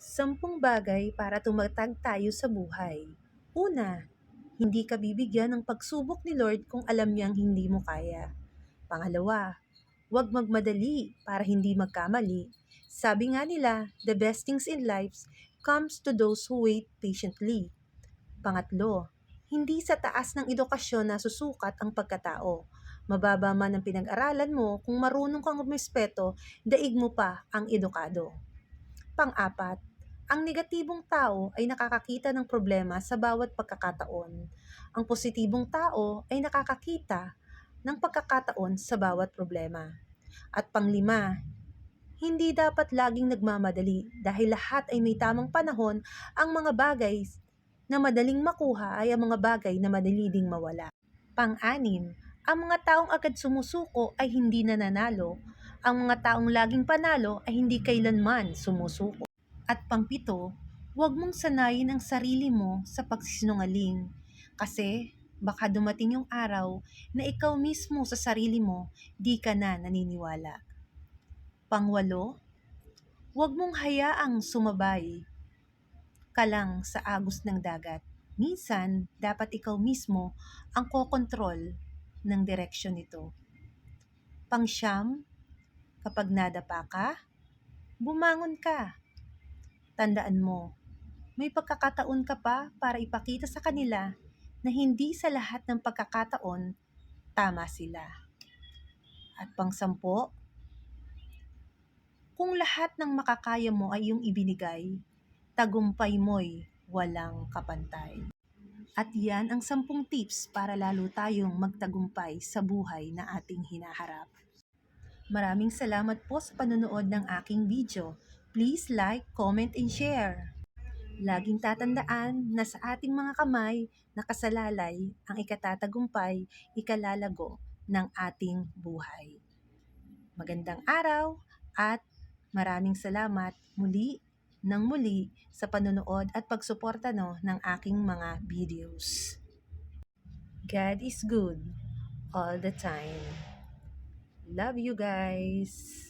Sampung bagay para tumatag tayo sa buhay. Una, hindi ka bibigyan ng pagsubok ni Lord kung alam niyang hindi mo kaya. Pangalawa, huwag magmadali para hindi magkamali. Sabi nga nila, the best things in life comes to those who wait patiently. Pangatlo, hindi sa taas ng edukasyon na susukat ang pagkatao. Mababa man ang pinag-aralan mo, kung marunong kang umispeto, daig mo pa ang edukado. Pang-apat, ang negatibong tao ay nakakakita ng problema sa bawat pagkakataon. Ang positibong tao ay nakakakita ng pagkakataon sa bawat problema. At panglima, hindi dapat laging nagmamadali dahil lahat ay may tamang panahon ang mga bagay na madaling makuha ay ang mga bagay na madali ding mawala. Pang-anim, ang mga taong agad sumusuko ay hindi nananalo. Ang mga taong laging panalo ay hindi kailanman sumusuko. At pangpito, huwag mong sanayin ang sarili mo sa pagsisinungaling kasi baka dumating yung araw na ikaw mismo sa sarili mo di ka na naniniwala. Pangwalo, huwag mong hayaang sumabay ka lang sa agos ng dagat. Minsan, dapat ikaw mismo ang kokontrol ng direksyon nito. Pangsyam, kapag nadapa ka, bumangon ka. Tandaan mo, may pagkakataon ka pa para ipakita sa kanila na hindi sa lahat ng pagkakataon tama sila. At pangsampo, kung lahat ng makakaya mo ay iyong ibinigay, tagumpay mo'y walang kapantay. At yan ang sampung tips para lalo tayong magtagumpay sa buhay na ating hinaharap. Maraming salamat po sa panonood ng aking video. Please like, comment, and share. Laging tatandaan na sa ating mga kamay nakasalalay ang ikatatagumpay, ikalalago ng ating buhay. Magandang araw at maraming salamat muli ng muli sa panonood at pagsuporta no ng aking mga videos. God is good all the time. Love you guys.